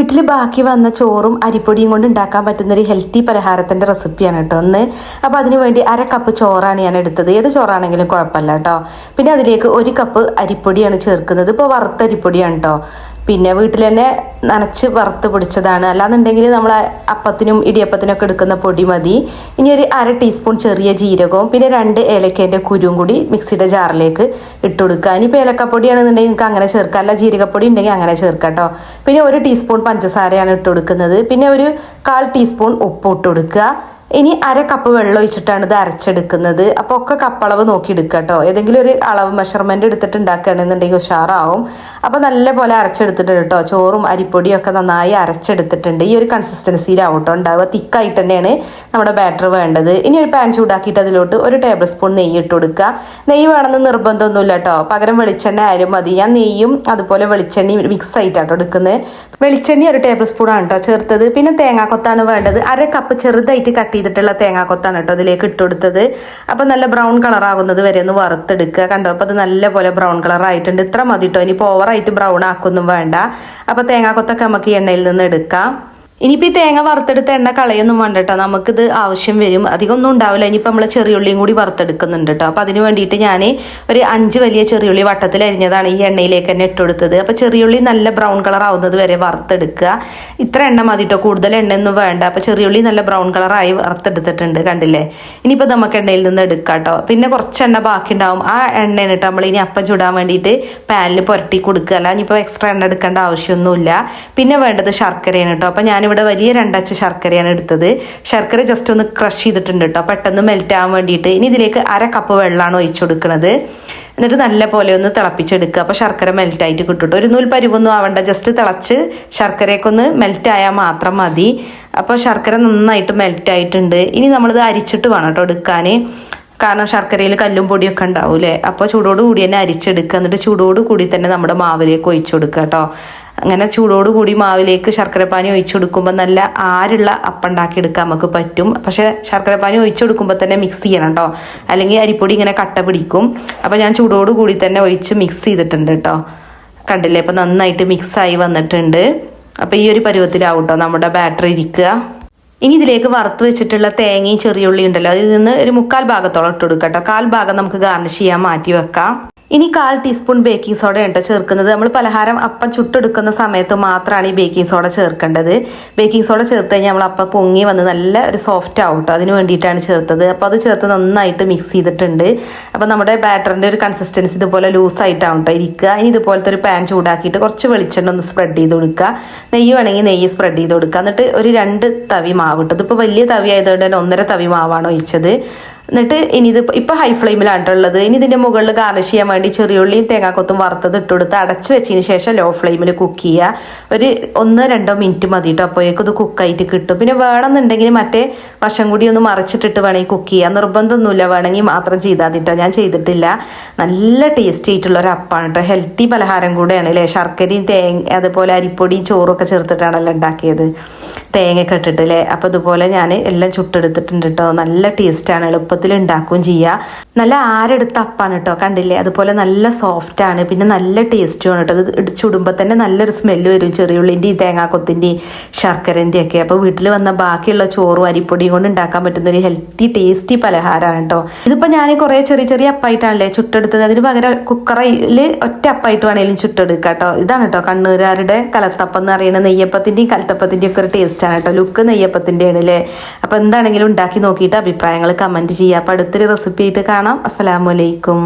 വീട്ടിൽ ബാക്കി വന്ന ചോറും അരിപ്പൊടിയും കൊണ്ട് ഉണ്ടാക്കാൻ പറ്റുന്ന ഒരു ഹെൽത്തി പലഹാരത്തിന്റെ റെസിപ്പിയാണ് കേട്ടോ ഒന്ന് അപ്പോൾ അതിന് വേണ്ടി അര കപ്പ് ചോറാണ് ഞാൻ എടുത്തത്. ഏത് ചോറാണെങ്കിലും കുഴപ്പമില്ല കേട്ടോ. പിന്നെ അതിലേക്ക് ഒരു കപ്പ് അരിപ്പൊടിയാണ് ചേർക്കുന്നത്. ഇപ്പോൾ വറുത്ത അരിപ്പൊടിയാണ് കേട്ടോ. പിന്നെ വീട്ടിൽ തന്നെ നനച്ച് വറുത്ത് പിടിച്ചതാണ്. അല്ലാന്നുണ്ടെങ്കിൽ നമ്മൾ അപ്പത്തിനും ഇടിയപ്പത്തിനൊക്കെ എടുക്കുന്ന പൊടി മതി. ഇനി ഒരു അര ടീസ്പൂൺ ചെറിയ ജീരകവും പിന്നെ രണ്ട് ഏലക്കേന്റെ കുരുവും കൂടി മിക്സിയുടെ ജാറിലേക്ക് ഇട്ട് കൊടുക്കുക. ഇനിയിപ്പോൾ ഏലക്കപ്പൊടിയാണെന്നുണ്ടെങ്കിൽ നിങ്ങൾക്ക് അങ്ങനെ ചേർക്കാം. അല്ല ജീരകപ്പൊടി ഉണ്ടെങ്കിൽ അങ്ങനെ ചേർക്കാം കേട്ടോ പിന്നെ ഒരു ടീസ്പൂൺ പഞ്ചസാരയാണ് ഇട്ട് കൊടുക്കുന്നത്. പിന്നെ ഒരു കാൽ ടീസ്പൂൺ ഉപ്പ് ഇട്ട് കൊടുക്കുക. ഇനി അര കപ്പ് വെള്ളം ഒഴിച്ചിട്ടാണ് ഇത് അരച്ചെടുക്കുന്നത്. അപ്പോൾ ഒക്കെ കപ്പളവ് നോക്കി എടുക്കുക കേട്ടോ. ഏതെങ്കിലും ഒരു അളവ് മെഷർമെന്റ് എടുത്തിട്ട് ഉണ്ടാക്കുകയാണെന്നുണ്ടെങ്കിൽ ഉഷാറാവും. അപ്പോൾ നല്ല പോലെ അരച്ചെടുത്തിട്ടുണ്ട് കേട്ടോ. ചോറും അരിപ്പൊടിയും ഒക്കെ നന്നായി അരച്ചെടുത്തിട്ടുണ്ട്. ഈ ഒരു കൺസിസ്റ്റൻസിയിലാവും കേട്ടോ ഉണ്ടാവുക. തിക്കായിട്ട് തന്നെയാണ് നമ്മുടെ ബാറ്റർ വേണ്ടത്. ഇനി ഒരു പാൻ ചൂടാക്കിയിട്ട് അതിലോട്ട് ഒരു ടേബിൾ സ്പൂൺ നെയ്യ് ഇട്ട് കൊടുക്കുക. നെയ്യ് വേണമെന്ന് നിർബന്ധമൊന്നുമില്ല കേട്ടോ. പകരം വെളിച്ചെണ്ണ ആയാലും മതി. ഞാൻ നെയ്യും അതുപോലെ വെളിച്ചെണ്ണയും മിക്സ് ആയിട്ടാട്ടോ എടുക്കുന്നത്. വെളിച്ചെണ്ണ ഒരു ടേബിൾ സ്പൂൺ ആണ് കേട്ടോ ചേർത്തത്. പിന്നെ തേങ്ങാക്കൊത്താണ് വേണ്ടത്. അര കപ്പ് ചെറുതായിട്ട് കട്ട് ചെയ്തിട്ടുള്ള തേങ്ങാക്കൊത്താണ് കേട്ടോ അതിലേക്ക് ഇട്ടുകൊടുത്തത് അപ്പം അപ്പോൾ നല്ല ബ്രൗൺ കളർ ആകുന്നത് വരെ ഒന്ന് വറുത്തെടുക്കുക. കണ്ടോ? അപ്പോൾ അത് നല്ല പോലെ ബ്രൗൺ കളർ ആയിട്ടുണ്ട്. ഇത്ര മതി കേട്ടോ. ഇനിയിപ്പോൾ ഓവറായിട്ട് ബ്രൗൺ ആക്കൊന്നും വേണ്ട. അപ്പോൾ തേങ്ങാക്കൊത്തൊക്കെ നമുക്ക് എണ്ണയിൽ നിന്ന് എടുക്കാം. ഇനിയിപ്പോൾ ഈ തേങ്ങ വറുത്തെടുത്ത എണ്ണ കളയൊന്നും വേണ്ട കേട്ടോ നമുക്കിത് ആവശ്യം വരും. അധികം ഒന്നും ഉണ്ടാവില്ല. ഇനിയിപ്പോൾ നമ്മൾ ചെറിയുള്ളിയും കൂടി വറുത്തെടുക്കുന്നുണ്ട് കേട്ടോ അപ്പോൾ അതിന് വേണ്ടിയിട്ട് ഞാൻ ഒരു അഞ്ച് വലിയ ചെറിയുള്ളി വട്ടത്തിൽ അരിഞ്ഞതാണ് ഈ എണ്ണയിലേക്ക് തന്നെ ഇട്ടെടുത്തത് അപ്പോൾ ചെറിയുള്ളി നല്ല ബ്രൗൺ കളർ ആവുന്നത് വരെ വറുത്തെടുക്കുക. ഇത്ര എണ്ണ മതി കേട്ടോ കൂടുതൽ എണ്ണയൊന്നും വേണ്ട. അപ്പോൾ ചെറിയുള്ളി നല്ല ബ്രൗൺ കളറായി വറുത്തെടുത്തിട്ടുണ്ട് കണ്ടില്ലേ? ഇനിയിപ്പോൾ നമുക്ക് എണ്ണയിൽ നിന്ന് എടുക്കാം കേട്ടോ പിന്നെ കുറച്ച് എണ്ണ ബാക്കി ഉണ്ടാവും. ആ എണ്ണയാണ് കേട്ടോ നമ്മൾ ഇനി അപ്പം ചൂടാൻ വേണ്ടിയിട്ട് പാനിൽ പുരട്ടി കൊടുക്കുക. അല്ല ഇനിയിപ്പോൾ എക്സ്ട്രാ എണ്ണ എടുക്കേണ്ട ആവശ്യമൊന്നുമില്ല. പിന്നെ വേണ്ടത് ശർക്കരയാണ് കേട്ടോ അപ്പോൾ ഞാനിവിടെ വലിയ രണ്ടച്ച ശർക്കരയാണ് എടുത്തത്. ശർക്കര ജസ്റ്റ് ഒന്ന് ക്രഷ് ചെയ്തിട്ടുണ്ട് കേട്ടോ പെട്ടെന്ന് മെൽറ്റ് ആവാൻ വേണ്ടിയിട്ട്. ഇനി ഇതിലേക്ക് അര കപ്പ് വെള്ളമാണ് ഒഴിച്ചു കൊടുക്കുന്നത് എന്നിട്ട് നല്ല പോലെ ഒന്ന് തിളപ്പിച്ചെടുക്കുക. അപ്പോൾ ശർക്കര മെൽറ്റായിട്ട് കിട്ടും ഒരു നൂൽ പരിവൊന്നും ആവണ്ട. ജസ്റ്റ് തിളച്ച് മെൽറ്റ് ആയാൽ മാത്രം മതി. അപ്പോൾ ശർക്കര നന്നായിട്ട് മെൽറ്റ് ആയിട്ടുണ്ട്. ഇനി നമ്മളിത് അരിച്ചിട്ട് വേണം കേട്ടോ എടുക്കാൻ കാരണം ശർക്കരയിൽ കല്ലും പൊടിയൊക്കെ ഉണ്ടാവൂലേ അപ്പോൾ ചൂടോട് കൂടി തന്നെ അരിച്ചെടുക്കുക. എന്നിട്ട് ചൂടോട് കൂടി തന്നെ നമ്മുടെ മാവിലേക്ക് ഒഴിച്ചു കൊടുക്കുക കേട്ടോ അങ്ങനെ ചൂടോടുകൂടി മാവിലേക്ക് ശർക്കരപ്പാനി ഒഴിച്ചു കൊടുക്കുമ്പോൾ നല്ല ആരുള്ള അപ്പം ഉണ്ടാക്കിയെടുക്കാൻ നമുക്ക് പറ്റും. പക്ഷേ ശർക്കരപ്പാനി ഒഴിച്ചു കൊടുക്കുമ്പോൾ തന്നെ മിക്സ് ചെയ്യണം കേട്ടോ അല്ലെങ്കിൽ അരിപ്പൊടി ഇങ്ങനെ കട്ട പിടിക്കും. അപ്പോൾ ഞാൻ ചൂടോടുകൂടി തന്നെ ഒഴിച്ച് മിക്സ് ചെയ്തിട്ടുണ്ട് കേട്ടോ കണ്ടില്ലേ? അപ്പോൾ നന്നായിട്ട് മിക്സായി വന്നിട്ടുണ്ട്. അപ്പോൾ ഈ ഒരു പരുവത്തിലാവും കേട്ടോ നമ്മുടെ ബാറ്ററി ഇരിക്കുക. ഇനി ഇതിലേക്ക് വറുത്ത് വെച്ചിട്ടുള്ള തേങ്ങയും ചെറിയുള്ളി ഉണ്ടല്ലോ. അതിൽ നിന്ന് ഒരു മുക്കാൽ ഭാഗത്തോളം ഇട്ട് കൊടുക്കാം കേട്ടോ കാൽ ഭാഗം നമുക്ക് ഗാർണിഷ് ചെയ്യാൻ മാറ്റി വെക്കാം. ഇനി കാൽ ടീസ്പൂൺ ബേക്കിംഗ് സോഡ ഉണ്ട് ചേർക്കുന്നത്. നമ്മൾ പലഹാരം അപ്പം ചുട്ടെടുക്കുന്ന സമയത്ത് മാത്രമാണ് ഈ ബേക്കിംഗ് സോഡ ചേർക്കേണ്ടത്. ബേക്കിംഗ് സോഡ ചേർത്ത് കഴിഞ്ഞാൽ നമ്മൾ അപ്പം പൊങ്ങി വന്ന് നല്ല ഒരു സോഫ്റ്റ് ആവും കേട്ടോ അതിന് വേണ്ടിയിട്ടാണ് ചേർത്തത്. അപ്പോൾ അത് ചേർത്ത് നന്നായിട്ട് മിക്സ് ചെയ്തിട്ടുണ്ട്. അപ്പോൾ നമ്മുടെ ബാറ്ററിന്റെ ഒരു കൺസിസ്റ്റൻസി ഇതുപോലെ ലൂസായിട്ടാണ് കേട്ടോ ഇരിക്കുക. ഇനി ഇതുപോലത്തെ ഒരു പാൻ ചൂടാക്കിയിട്ട് കുറച്ച് വെളിച്ചെണ്ണ ഒന്ന് സ്പ്രെഡ് ചെയ്ത് കൊടുക്കുക. നെയ്യ് വേണമെങ്കിൽ നെയ്യ് സ്പ്രെഡ് ചെയ്ത് കൊടുക്കുക. എന്നിട്ട് ഒരു രണ്ട് തവി മാവ് ഇട്ടത്. ഇപ്പോൾ വലിയ തവി ആയതുകൊണ്ട് തന്നെ ഒന്നര തവി മാവാണ് ഒഴിച്ചത്. എന്നിട്ട് ഇനി ഇത് ഇപ്പൊ ഹൈ ഫ്ലെയിമിലാണ് ഉള്ളത്. ഇനി ഇതിന്റെ മുകളിൽ ഗാർണിഷ് ചെയ്യാൻ വേണ്ടി ചെറിയുള്ളിയും തേങ്ങാക്കൊത്തും വറുത്തത് ഇട്ടുകൊടുത്ത് അടച്ച് വെച്ചതിന് ശേഷം ലോ ഫ്ലെയിമിൽ കുക്ക് ചെയ്യുക ഒരു ഒന്ന് രണ്ടോ മിനിറ്റ് മതി കേട്ടോ അപ്പോഴേക്കും ഇത് കുക്കായിട്ട് കിട്ടും. പിന്നെ വേണമെന്നുണ്ടെങ്കിൽ മറ്റേ വശം കൂടി ഒന്ന് മറിച്ചിട്ടിട്ട് വേണമെങ്കിൽ കുക്ക് ചെയ്യുക നിർബന്ധമൊന്നുമില്ല. വേണമെങ്കിൽ മാത്രം ചെയ്താൽ കേട്ടോ ഞാൻ ചെയ്തിട്ടില്ല. നല്ല ടേസ്റ്റി ആയിട്ടുള്ള ഒരു അപ്പാണ് കേട്ടോ ഹെൽത്തി പലഹാരം കൂടെയാണ് അല്ലേ ശർക്കരയും തേങ്ങ അതുപോലെ അരിപ്പൊടിയും ചോറും ഒക്കെ ചേർത്തിട്ടാണല്ലോ ഉണ്ടാക്കിയത്. തേങ്ങയൊക്കെ ഇട്ടിട്ട് അല്ലേ അപ്പോൾ ഇതുപോലെ ഞാൻ എല്ലാം ചുട്ടെടുത്തിട്ടുണ്ട് കേട്ടോ നല്ല ടേസ്റ്റാണ് എളുപ്പത്തിൽ ഉണ്ടാക്കുകയും ചെയ്യുക നല്ല ആരെടുത്ത അപ്പാണ് കേട്ടോ കണ്ടില്ലേ? അതുപോലെ നല്ല സോഫ്റ്റ് ആണ്. പിന്നെ നല്ല ടേസ്റ്റുമാണ് കേട്ടോ അത് ചുടുമ്പോൾ തന്നെ നല്ലൊരു സ്മെല്ല് വരും. ചെറിയുള്ളിന്റെയും തേങ്ങാക്കൊത്തിന്റെയും ശർക്കരന്റെയും ഒക്കെ. അപ്പോൾ വീട്ടിൽ വന്ന ബാക്കിയുള്ള ചോറും അരിപ്പൊടിയും കൊണ്ട് ഉണ്ടാക്കാൻ പറ്റുന്ന ഒരു ഹെൽത്തി ടേസ്റ്റി പലഹാരമാണ് കേട്ടോ ഇതിപ്പോൾ ഞാൻ കുറേ ചെറിയ ചെറിയ അപ്പായിട്ടാണല്ലേ ചുട്ടെടുത്തത്. അതിന് പകരം കുക്കറിൽ ഒറ്റ അപ്പായിട്ട് വേണമെങ്കിലും ചുട്ടെടുക്കാം കേട്ടോ ഇതാണ് കേട്ടോ കണ്ണൂരുകാരുടെ കലത്തപ്പം എന്ന് പറയുന്ന നെയ്യപ്പത്തിന്റെയും കലത്തപ്പത്തിന്റെയും ഒക്കെ ഒരു ടേസ്റ്റാണ് കേട്ടോ. ലുക്ക് നെയ്യപ്പത്തിന്റെ ആണ് അല്ലേ അപ്പോൾ എന്താണെങ്കിലും ഉണ്ടാക്കി നോക്കിയിട്ട് അഭിപ്രായങ്ങൾ കമന്റ് ചെയ്യുക. അപ്പോൾ അടുത്തൊരു റെസിപ്പി ആയിട്ട് കാണാം. അസ്സലാമലൈക്കും